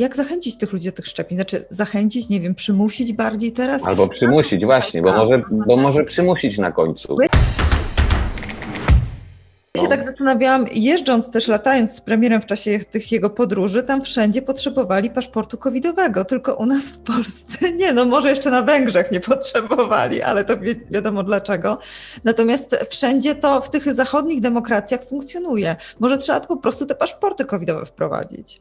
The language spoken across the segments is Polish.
Jak zachęcić tych ludzi do tych szczepień? Znaczy zachęcić, nie wiem, przymusić bardziej teraz? Albo przymusić, właśnie, bo może, bo może przymusić na końcu. Ja się tak zastanawiałam, jeżdżąc też, latając z premierem w czasie tych jego podróży, tam wszędzie potrzebowali paszportu covidowego, tylko u nas w Polsce nie, no może jeszcze na Węgrzech nie potrzebowali, ale to wi wiadomo dlaczego. Natomiast wszędzie to w tych zachodnich demokracjach funkcjonuje. Może trzeba po prostu te paszporty covidowe wprowadzić.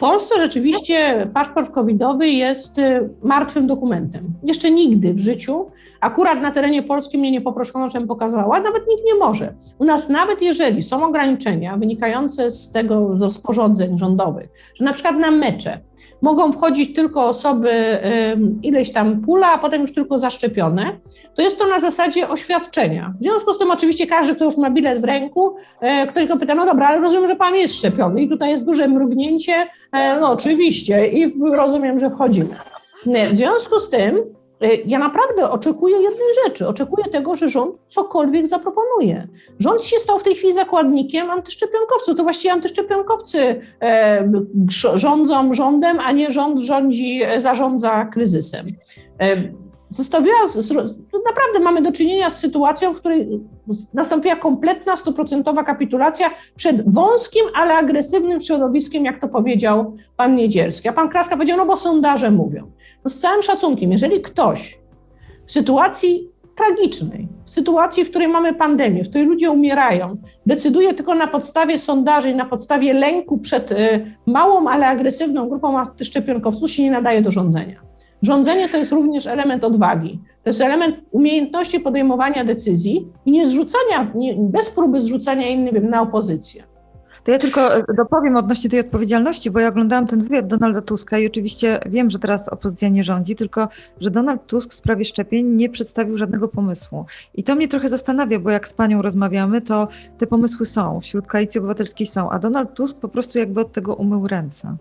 Polsce rzeczywiście paszport covidowy jest y, martwym dokumentem. Jeszcze nigdy w życiu, akurat na terenie Polski mnie nie poproszono, żebym pokazała, nawet nikt nie może. U nas nawet jeżeli są ograniczenia wynikające z tego z rozporządzeń rządowych, że na przykład na mecze mogą wchodzić tylko osoby ileś tam pula, a potem już tylko zaszczepione, to jest to na zasadzie oświadczenia. W związku z tym oczywiście każdy, kto już ma bilet w ręku, y, ktoś go pyta, no dobra, ale rozumiem, że pan jest szczepiony i tutaj jest duże mrugnięcie, No oczywiście i rozumiem, że wchodzimy. Nie, W związku z tym e, ja naprawdę oczekuję jednej rzeczy. Oczekuję tego, że rząd cokolwiek zaproponuje. Rząd się stał w tej chwili zakładnikiem antyszczepionkowców. To właściwie antyszczepionkowcy e, rządzą rządem, a nie rząd rządzi, e, zarządza kryzysem. Zostawiła, z- naprawdę mamy do czynienia z sytuacją, w której nastąpiła kompletna, stuprocentowa kapitulacja przed wąskim, ale agresywnym środowiskiem, jak to powiedział pan Niedzielski. A pan Kraska powiedział, no bo sondaże mówią. No z całym szacunkiem, jeżeli ktoś w sytuacji tragicznej, w sytuacji, w której mamy pandemię, w której ludzie umierają, decyduje tylko na podstawie sondaży i na podstawie lęku przed y, małą, ale agresywną grupą antyszczepionkowców, się nie nadaje do rządzenia. Rządzenie to jest również element odwagi. To jest element umiejętności podejmowania decyzji i nie zrzucania, nie, bez próby zrzucania innych na opozycję. To ja tylko e, dopowiem odnośnie tej odpowiedzialności, bo ja oglądałam ten wywiad Donalda Tuska i oczywiście wiem, że teraz opozycja nie rządzi, tylko że Donald Tusk w sprawie szczepień nie przedstawił żadnego pomysłu. I to mnie trochę zastanawia, bo jak z panią rozmawiamy, to te pomysły są, wśród koalicji obywatelskiej są, a Donald Tusk po prostu jakby od tego umył ręce.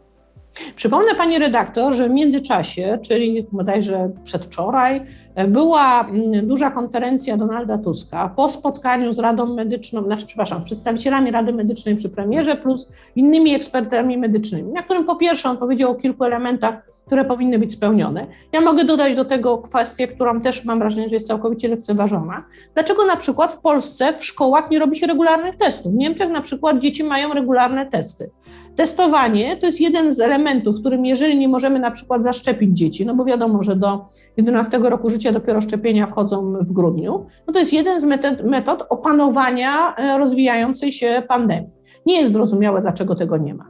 Przypomnę pani redaktor, że w międzyczasie, czyli bodajże przedwczoraj, była mm, duża konferencja Donalda Tuska po spotkaniu z Radą Medyczną, znaczy, przepraszam, przedstawicielami Rady Medycznej przy premierze plus innymi ekspertami medycznymi, na którym po pierwsze on powiedział o kilku elementach, które powinny być spełnione. Ja mogę dodać do tego kwestię, którą też mam wrażenie, że jest całkowicie lekceważona. Dlaczego na przykład w Polsce w szkołach nie robi się regularnych testów? W Niemczech na przykład dzieci mają regularne testy. Testowanie to jest jeden z elementów, w którym jeżeli nie możemy na przykład zaszczepić dzieci, no bo wiadomo, że do 11 roku życia dopiero szczepienia wchodzą w grudniu, no to jest jeden z metod, metod opanowania e, rozwijającej się pandemii. Nie jest zrozumiałe, dlaczego tego nie ma.